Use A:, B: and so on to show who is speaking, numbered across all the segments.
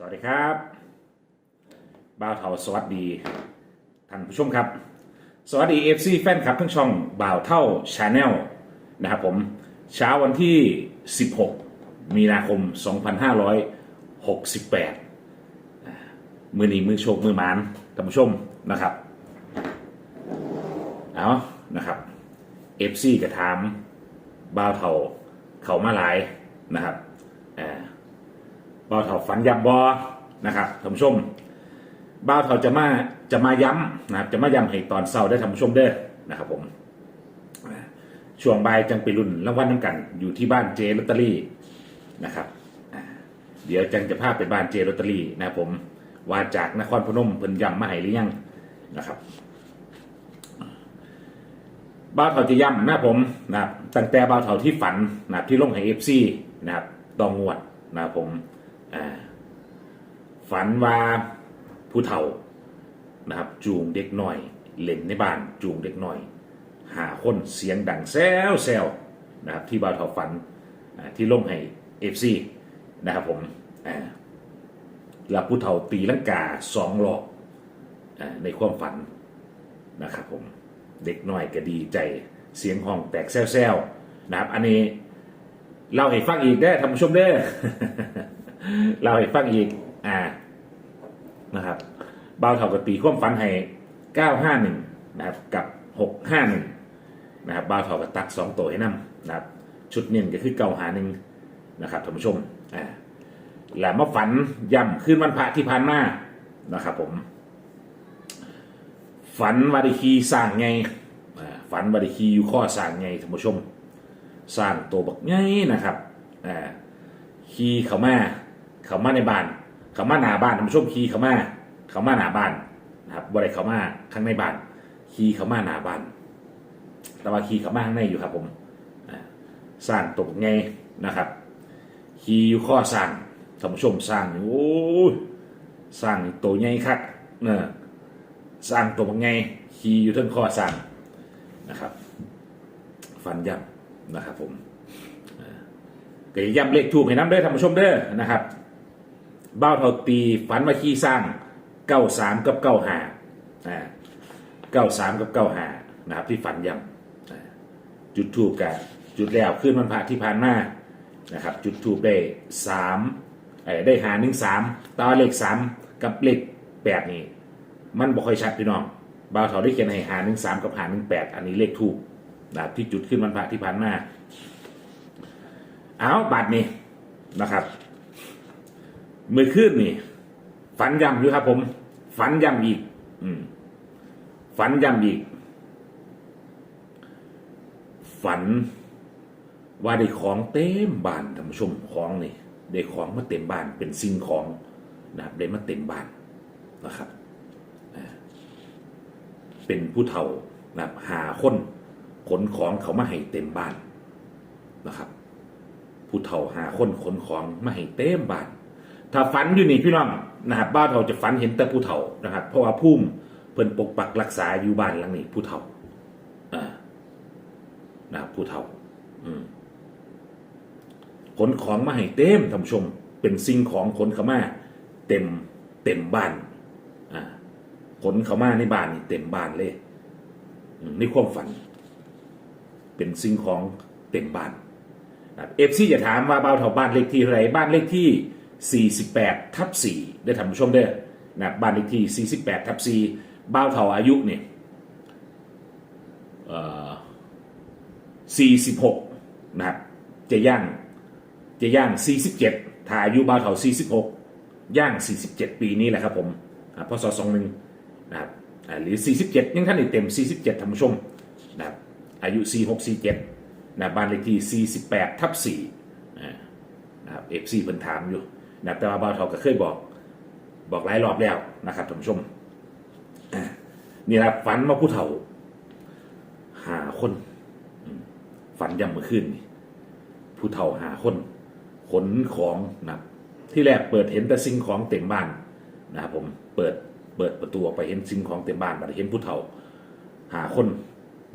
A: สวัสดีครับบ่าวเทาสวัสดีท่านผู้ชมครับ สวัสดี FC แฟนคลับทั้งช่องบ่าวเท่าชาแนลนะครับผมเช้าวันที่ 16 มีนาคม 2568อ่ามือนี้มือโชคมือหมานท่านผู้ชมนะครับเอานะครับ FC กระถามบ่าวเทาเขามาหลายนะครับ บ่าวเถาฝันยำบบอนะครับท่านผู้ชมบ่าวเถาจะมาจะมาย้ำนะครับจะมาย้ำให้ตอนเศร้าได้ท่านผู้ชมเด้อนะครับผมช่วงบ่ายจังไปรุ่นรางวัลน้ำกัน อยู่ที่บ้านเจลอตเตอรี่นะครับเดี๋ยวจังจะพาไปบ้านเจลอตเตอรี่นะครับผมว่าจากนครพนมเพิ่นย้ำมาให้หรือยังนะครับบ่าวเถาจะย้ำนะผมนะครับตั้งแต่บ่าวเถาที่ฝันนะครับที่ลงให้เอฟซีนะครับตองงวดนะครับผม ฝันว่าผู้เฒ่านะครับ จูงเด็กหน่อย เล่นในบ้านจูงเด็กหน่อย หาคนเสียงดังแซวแซวนะครับที่บ่าวเฒ่าฝันที่ล่มให้เอฟซีนะครับผมแล้วผู้เฒ่าตีลังกาสองรอบอ่าในความฝันนะครับผมเด็กหน้อยก็ดีใจเสียงห้องแตกแซวๆนะครับ อันนี้เล่าให้ฟังอีกได้ท่านผู้ชมเด้อ เราให้ฟังอีก อ่า นะครับเบาเท่ากับตีความฝันให้เก้าห้าหนึ่งนะครับ กับหกห้าหนึ่งนะครับเบาเท่ากับตัดสองตัวให้นํนะครับ ชุดเน้นก็คือเก้าหาหนึ่งนะครับท่านผู้ชม อ่าแล้วมาฝันย่ำขึ้นวันพระที่ผ่านมานะครับ ผม ฝันวาดิคีสร้างไงฝันวาดิคีอยู่ข้อสร้างไงท่านผู้ชมสร้างตัวบักไงนะครับอ่าขี่เขามา เขามาในบ้าน เขามาหน้าบ้านท่านผู้ชมขี่เขามา เขามาหน้าบ้านนะครับบ่ได้เขามาข้างในบ้านขี่เขามาหน้าบ้านแต่ว่าขี่เขามาข้างในอยู่ครับ ผมอ่าสร้างตกไงนะครับขี่อยู่ข้อสร้างท่านผู้ชมสร้างโอ้ยสร้างตัวใหญ่คักเนอะสร้างตัวไงขี่อยู่ทั้งข้อสร้างนะครับ ฟันยับนะครับผมก็ย้ำเลขถูกให้น้ำเด้อท่านผู้ชมเด้อนะครับ บ้าวเท่าตีฝันว่าขี้สร้างเก้าสามกับเก้าหาอ่าเก้าสามกับเก้าหานะครับที่ฝันย้ำอ่าจุดถูกกับจุดแล้วขึ้นวันพระที่ผ่านมานะครับ จุดถูกได้สามได้หาหนึ่งสามตอเลขสามกับเลขแปดนี่มันบ่ค่อยชัดพี่น้องบ่าวเท่าได้เขียนให้หาหนึ่งสามกับหาหนึ่งแปดอันนี้เลขถูกนะครับที่จุดขึ้นวันพระที่ผ่านมาเอาบัตรนี่นะครับ มือขึ้นนี่ ฝันย้ำอยู่ครับ ผม ฝันย้ำอีก อืม ฝันย้ำอีก ฝัน ว่าได้ของเต็มบ้านท่านผู้ชมของนี่ได้ของมาเต็มบ้านเป็นสิ่งของนะครับได้มาเต็มบ้านนะครับเป็นผู้เฒ่านะครับหาคนขนของเขามาให้เต็มบ้านนะครับ ผู้เฒ่าหาคนขนของมาให้เต็มบ้าน ถ้าฝันอยู่นี่พี่น้องนะครับบ้านเราจะฝันเห็นแต่ผู้เฒ่านะครับ เพราะว่าพุ่มเพิ่นปกปักรักษาอยู่บ้านหลังนี้ผู้เฒ่าอ่านะครับผู้เฒ่า อืมขนของมาให้เต็มท่านผู้ชม เป็นสิ่งของขนเข้ามาเต็มเต็มบ้านอ่าขนเข้ามาในบ้านนี่เต็มบ้านเลยในความฝัน เป็นสิ่งของเต็มบ้านเอฟซีจะถามว่าบ้านเท่าบ้านเลขที่เท่าไหรบ้านเลขที่ 48ทับ4ได้ท่านผู้ชมเด้นะบ้านเลขที่ 48ทับ4บ้านเทาอายุเนี่ยเอ่อ46นะครับจะย่างจะย่าง 47ถ้าอายุบ้านเท่า46 ย่าง 47 ปีนี้แหละครับผมอ่าพศ21นะครับอ่าหรือ 47 ยังท่านอีกเต็ม 47ท่านผู้ชมนะครับอายุ 46 47นะบ้านเลขที่ 48ทับ4อ่นะครับเอฟซีเพิ่นถามอยู่ นะแต่ว่าบ่าวเทาก็เคยบอก บอกหลายรอบแล้วนะครับท่านผู้ชมนี่แหละฝันว่าผู้เฒ่าหาคน ฝันยำเมื่อคืนนี่ผู้เฒ่าหาคน ขนของนะที่แรกเปิดเห็นแต่สิ่งของเต็มบ้านนะครับผมเปิดเปิดประตูออกไปเห็นสิ่งของเต็มบ้านแต่เห็นผู้เฒ่า หาคน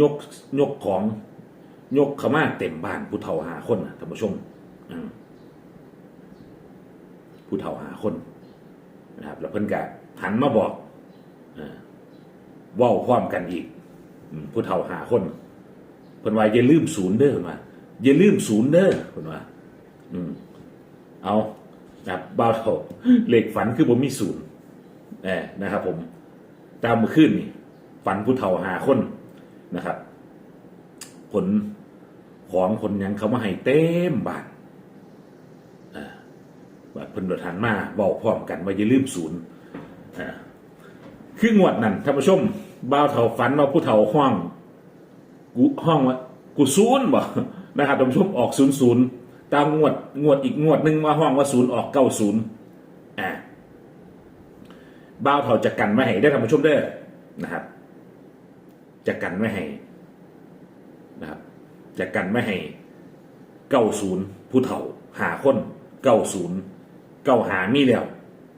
A: ยกยกของยกขามาเต็มบ้านผู้เฒ่าหาคนนะท่านผู้ชมอืม ผู้เฒ่าหาคนนะครับ แล้วเพิ่นก็หันมาบอกเอ่อเว้าพร้อมกันอีกผู้เฒ่าหาคนเพิ่นว่าอย่าลืมศูนย์เด้อเพิ่นว่าอย่าลืมศูนย์เด้อเพิ่นว่าอืมเอานะครับบ่าวเฒ่าเลขฝันคือบ่มีศูนย์เออนะครับ ผมตามมื่อคืนนี่ฝันผู้เฒ่าหาคนนะครับ ผลของคนยังเขามาให้เต็มบ้าน ว่าเพิ่นประทานมาบอกพร้อมกันว่าอย่าลืมศูนย์คืองวดนั้นท่านผู้ชมบ่าวเฒ่าฝันว่าผู้เฒ่าห้องกูห้องว่ากูศูนย์บ่นะครับท่านผู้ชมออกศูนย์ศูนย์ตามงวดงวดอีกงวดหนึ่งว่าห้องว่าศูนย์ออกเก้าศูนย์อ่าบ่าวเฒ่าจะกันไม่ให้ได้ท่านผู้ชมเด้อนะครับจะกันไม่ให้นะครับจะกันไม่ให้เก้าศูนย์ผู้เฒ่าหาคนเก้าศูนย์ เก้าหามีแล้ว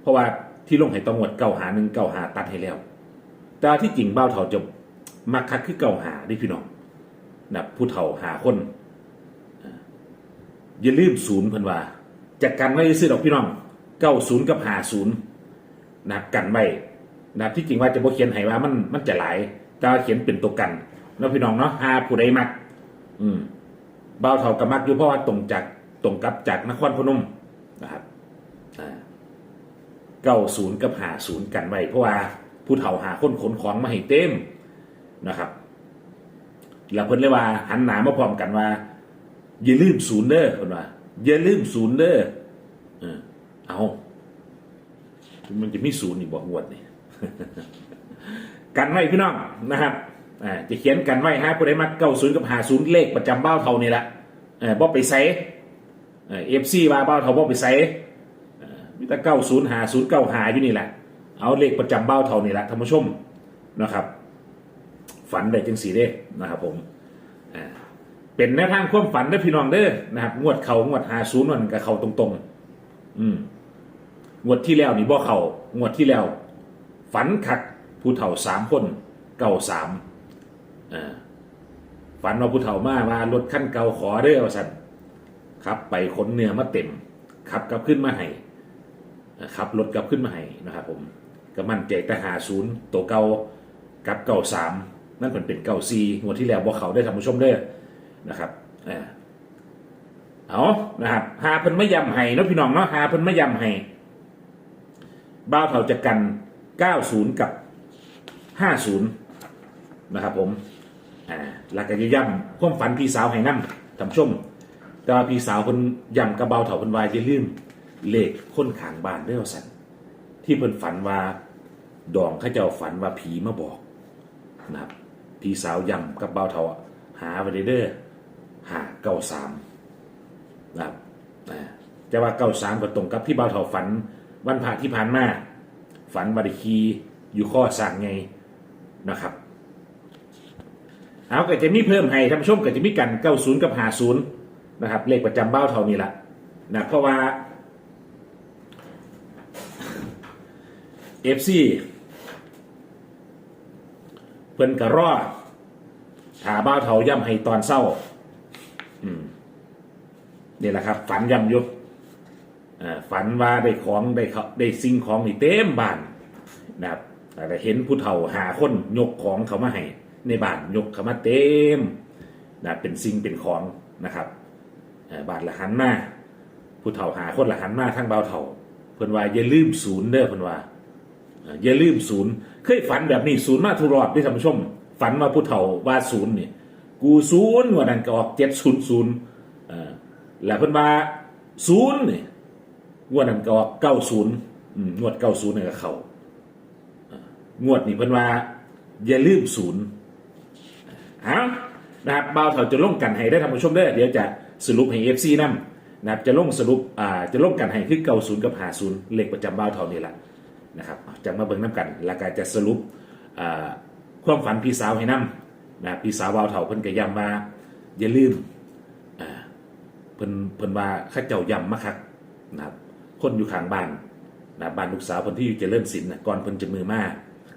A: เพราะว่าที่ลงให้ตำรวจเก้าหาหนึ่งเก้าหาตัดให้แล้ว แต่ที่จริงเบ้าเฒ่าจะมักคักคือเก้าหาดิพี่น้องนะผู้เฒ่าหาคนอย่าลืมศูนย์เพิ่นว่าจะกันไว้ซื้อดอกพี่น้องเก้าศูนย์กับหาศูนย์นะกันไว้นะที่จริงว่าจะบ่เขียนให้ว่ามันมันจะหลายแต่เขียนเป็นตัวกันเนาะพี่น้องเนาะหาผู้ใดมัก อืมเบ้าเท่ากับมักอยู่เพราะว่าตรงจากตรงกับจากนครพนมนะครับ เก้าศูนย์กับหาศูนย์กันไว้เพราะว่าผู้เฒ่าหาคนขนของมาให้เต็มนะครับ แล้วเพิ่นเลยว่าหันหนามาพร้อมกันว่า อย่าลืมศูนย์เด้อเพิ่นว่าอย่าลืมศูนย์เด้อเออเอามันจะมีศูนย์อีกบอกงวดนี่กันไว้พี่น้องนะครับอ่าจะเขียนกันไว้ฮะผู้ใดมาเก้าศูนย์กับหาศูนย์เลขประจำเบ้าเท่านี่แหละเออบ่ไปใส่เอฟซีว่าเบ้าเท่าบ่ไปใส่ มีแต่เก้าศูนย์หาศูนย์เก้าหาอยู่นี่แหละ เอาเลขประจำเบ้าเท่านี่แหละท่านผู้ชมนะครับ ฝันได้จังสีเด้นะครับ ผมอ่าเป็นแนวทางความฝันได้พี่น้องเด้อนะครับงวดเขางวดหาศูนย์มันกับเขาตรงๆ อืมงวดที่แล้วนี่บ่เขางวดที่แล้ว ฝันคักผู้เฒ่าสามคนเก่าสามอ่าฝันว่าผู้เฒ่ามามารถขั้นเก่าขอเด้อว่าสันขับ ไปขนเนื้อมาเต็มขับกลับขึ้นมาให้ อ่าขับรถกลับขึ้นมาให้นะครับผมก็มั่นใจแต่หาศูนย์ตัวเก่ากับเก่าสามนั่นเป็นเป็นเก่าซีงวดที่แล้วบอกเขาได้ทำผู้ชมเด้นะครับอ่าเอานะครับหาเพิ่นไม่ยำให้นะพี่น้องเนาะหาเพิ่นไม่ยำให้บ้าวเฒ่าจะกัน 90 กับ 50 นะครับผมอ่าหลักการย่ำความฝันพี่สาวให้นำท่านผู้ชมแต่ว่าพี่สาวคนย่ำกระเบาเถาเพิ่นวายจะลืม เลขค้นขางบ้านเด้อสันที่เพิ่นฝันว่าดองข้าเจ้าฝันว่าผีมาบอกนะครับพี่สาวย่ำกับเบาเถาหาไปเด้อหาเก้าสามนะครับอ่าแต่ว่าเก้าสามก็ตรงกับที่เบาเถาฝัน วันพระที่ผ่านมาฝันบาริคีอยู่ข้อสั่งไงนะครับเอาก็จะมีเพิ่มให้ท่านผู้ชมก็จะมีกัน90กับ50นะครับเลขประจำเบ้าเท่านี้ละนะเพราะว่า FC เพิ่นกระรอถาบ้าเท่าย่ำให้ตอนเศร้า อืมนี่แหละครับ ฝันย่ำยุบฝันว่าได้ของได้เขาได้สิ่งของนี่เต็มบ้านนะครับแต่เห็นผู้เฒ่าหาคนยกของเขามาให้ในบ้านยกเขามาเต็มนะเป็นสิ่งเป็นของนะครับบาทละหันมาผู้เฒ่าหาคนละหันมาทั้งเบาเฒ่าเพิ่นว่าอย่าลืมศูนย์เด้อเพิ่นว่า อ่ออย่าลืมศูนย์เคยฝันแบบนี้ศูนย์มาทุรอบที่ท่านผู้ชม ฝันว่าผู้เฒ่าว่าศูนย์นี่กูศูนย์วันนั้นก็ออกเจ็ดศูนย์ศูนย์แล้วเพิ่นว่าศูนย์นี่วดนั้นก็ออกเก้าศูนย์งวดเก้าศูนย์นี่ก็เขางวดนี้เพิ่นว่า อย่าลืมศูนย์เอานะครับบ่าวเถาจะลงกันให้ได้ท่านผู้ชมเด้เดี๋ยวจะสรุปให้เอฟซีนำนะครับจะลงสรุปอ่าจะลงกันให้คือเก้าศูนย์กับหาศูนย์เลขประจำบ่าเถานี่แหละ นะครับจะมาเบิ่งน้ำกัน แล้วก็จะสรุปความฝันพี่สาวให้นำนะพี่สาวบ่าวเถาเพิ่นก็ย้ำว่าอย่าลืมเพิ่นเพิ่นว่าข้าเจ้าย้ำมาคักนะครับคนอยู่ข้างบ้านนะบ้านลูกสาวคนที่อยู่เจริญศิลป์นะก่อนเพิ่นจะมือมา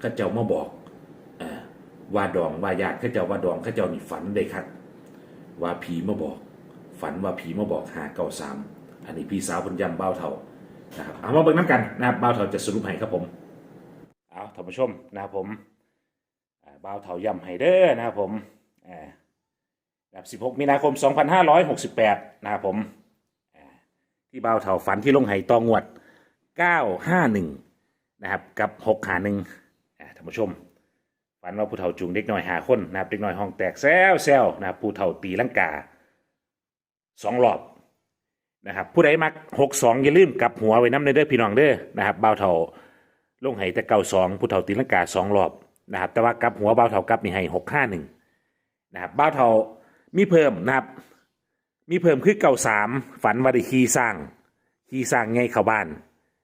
A: ข้าเจ้ามาบอกว่าดองว่าญาติข้าเจ้าว่าดองข้าเจ้านี่ฝันได้ครับว่าผีมาบอก ฝันว่าผีมาบอกหาเก้าสามอันนี้พี่สาวเพิ่นย้ำเบ้าเท่า นะครับเอามาเบิ่งน้ำกันนะครับบ่าวเถาจะสรุปให้ครับผมเอาท่านผู้ชมนะครับผมบ่าวเถาย่ำให้เด้อนะครับผมอ่านะครับ16 มีนาคม 2568 นะครับผมที่บ่าวเถาฝันที่ลงไหตองวด 951 นะครับ กับ 6 หาหนึ่งอ่าท่านผู้ชม ฝันว่าผู้เฒ่าจูงเด็กน้อยหาคนนะครับ เด็กน้อยห้องแตกแซวแซวนะครับผู้เฒ่าตีลังกาสองรอบ นะครับผู้ใดมักหกสองอย่าลืมกลับหัวไว้น้ำในเด้อพี่น้องเด้อนะครับบ่าวเฒ่าลงให้แต่เก่าสองผู้เฒ่าตีลังกาสองรอบนะครับแต่ว่ากลับหัวบ่าวเฒ่ากลับนี่ให้หกห้าหนึ่งนะครับบ่าวเฒ่ามีเพิ่มนะครับมีเพิ่มคือเก่าสามฝันว่าได้ขี่สร้างขี่สร้างไงเข้าบ้าน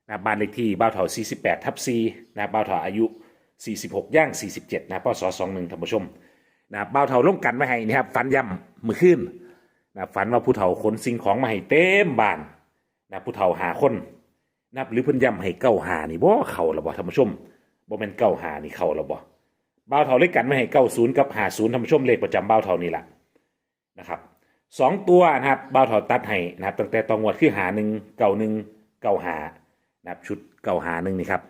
A: นะบบ้านเลขที่บ่าวเฒ่าสี่สิบแปดทับสี่นะบ่าวเฒ่าอายุ 46 ย่าง 47นะพศ21ท่านผู้ชมนะครับบ่าวเฒ่าลงกันไมาให้นะครับ ฝันย่ำมือขึ้น นะฝันว่าผู้เฒ่าขนสิ่งของมาให้เต็มบ้านนะผู้เฒ่าหาคนนับหรือเพิ่นย่ำให้เก้าหานี่บ่เข้าละบ่ท่านผู้ชมบ่แม่นเก้าหานี่เข้าละบ่บ่าวเฒ่าเลขกันมาให้เก้าศูนย์กับหาศูนย์ท่านผู้ชมเลขประจำบ่าวเฒ่านี่แหละนะครับสองตัวนะครับบ่าวเฒ่าตัดให้นะครับตั้งแต่ตองวดคือหาหนึ่งเก้าหนึ่งเก้าหานะครับชุดเก้าหาหนึ่งนี่ครับ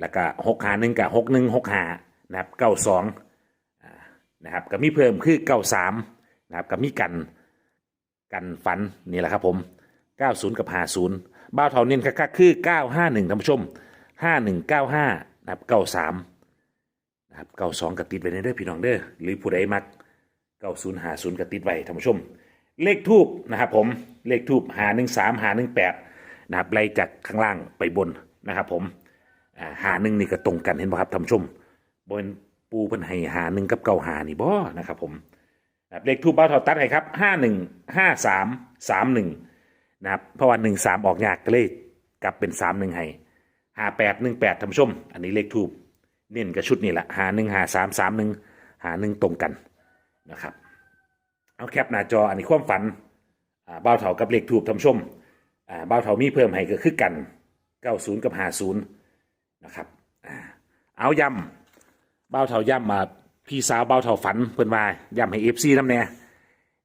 A: แล้วก็หกหาหนึ่งกับหกหนึ่งหกหานะครับเก้าสองนะครับก็มีเพิ่มคือเก้าสามนะครับก็มีกัน กันฝันนี่แหละครับผมเก้าศูนย์กับห้าศูนย์บ้าวเท่าเน้นคักๆคือเก้าห้าหนึ่งท่านผู้ชมห้าหนึ่งเก้าห้านะครับเก้าสามนะครับเก้าสองกระติดไว้ในเด้อพี่น้องเด้อหรือผู้ใดมักเก้าศูนย์หาศูนย์กระติดไว้ท่านผู้ชม เลขทูบนะครับผมเลขทูบหาหนึ่งสามหาหนึ่งแปดนะครับไล่จากข้างล่างไปบนนะครับผมหาหนึ่งนี่ก็ตรงกันเห็นไหมครับท่านผู้ชมบนปูเพิ่นให้หาหนึ่งกับเก่าหานี่บ่นะครับผม นะครับเลขทูบบ้าเท่าตัดให้ครับห้าหนึ่งห้าสามสามหนึ่งนะครับเพราะว่าหนึ่งสามออกยากก็เลยกลับเป็นสามหนึ่งให้ห้าแปดหนึ่งแปดท่านผู้ชม อันนี้เลขทูบเน้นกับชุดนี่แหละหาหนึ่งหาสามสามหนึ่งหาหนึ่งตรงกันนะครับ เอาแคปหน้าจออันนี้ความฝันอ่าบ้าเถากับเลขทูบท่านผู้ชมอ่าบ้าเถามีเพิ่มให้ก็คือกันเก้าศูนย์กับห้าศูนย์นะครับเอาย่ำเบ้าเท่าย่ำมา พี่สาวเบาเท่าฝันเพิ่นว่าย่ำให้เอฟซีน้ำแน่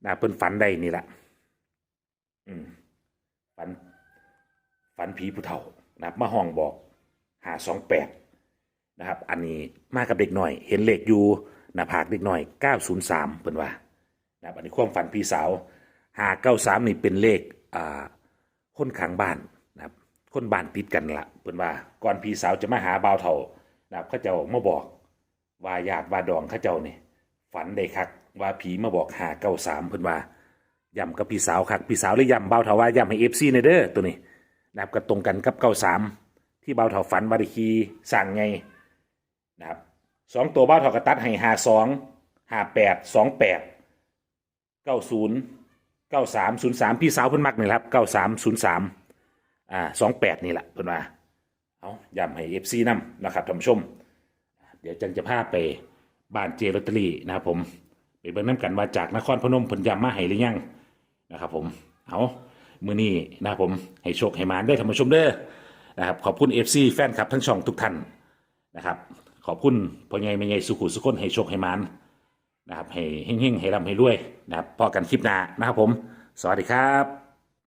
A: นะเพิ่นฝันได้นี่แหละอืมฝัน ฝันผีผู้เฒ่านะครับมาห้องบอกหาสองแปดนะครับ อันนี้มากับเด็กหน่อย เห็นเลขอยู่หน้าผากเด็กหน่อยเก้าศูนย์สามเพิ่นว่านะครับอันนี้ความฝันพี่สาวหาเก้าสามนี่เป็นเลขอ่าคนขังบ้านนะครับ คนบ้านติดกันละเพิ่นว่าก่อนพี่สาวจะมาหาบ่าวเฒ่านะครับเขาจ้ามาบอก ว่าญาติว่าดองเขาเจ้านี่ฝันได้คักว่าผีมาบอกหาเก้าสามเพิ่นว่าย้ำกับพี่สาวคักพี่สาวเลยย้ำบ่าเฒ่าว่าย้ำให้เอฟซีในเด้อตัวนี้นะครับก็ตรงกันกับเก้าสามที่เบาเฒ่าฝันว่าได้คีสั่งไงนะครับสองตัวเบาเฒ่ากระตัดให้หาสองหาแปดสองแปดเก้าศูนย์เก้าสามศูนย์สามพี่สาวเพิ่นมักนี่แหละครับเก้าสามศูนย์สามอ่าสองแปดนี่แหละเพื่อนว่าเอาย้ำให้เอฟซีนำนะครับท่านผู้ชม ดี๋ยวจังจะพาไปบ้านเจลอตเตอรี่นะครับผมไปเบิ่งน้ำกันว่าจากนครพนมเพิ่นย้ำมาให้หรือยังนะครับผมเอามือนี้นะครับผมให้โชคให้มานได้อท่านผู้ชมเด้อนะครับขอบคุณเอฟซีแฟนคลับทั้งช่องทุกท่านนะครับขอบคุณพ่อใหญ่แม่ใหญ่สุขุสุคนให้โชคให้มานนะครับให้เฮงๆให้ร่ำให้รวยนะครับพอกันคลิปหน้านะครับผม สวัสดีครับ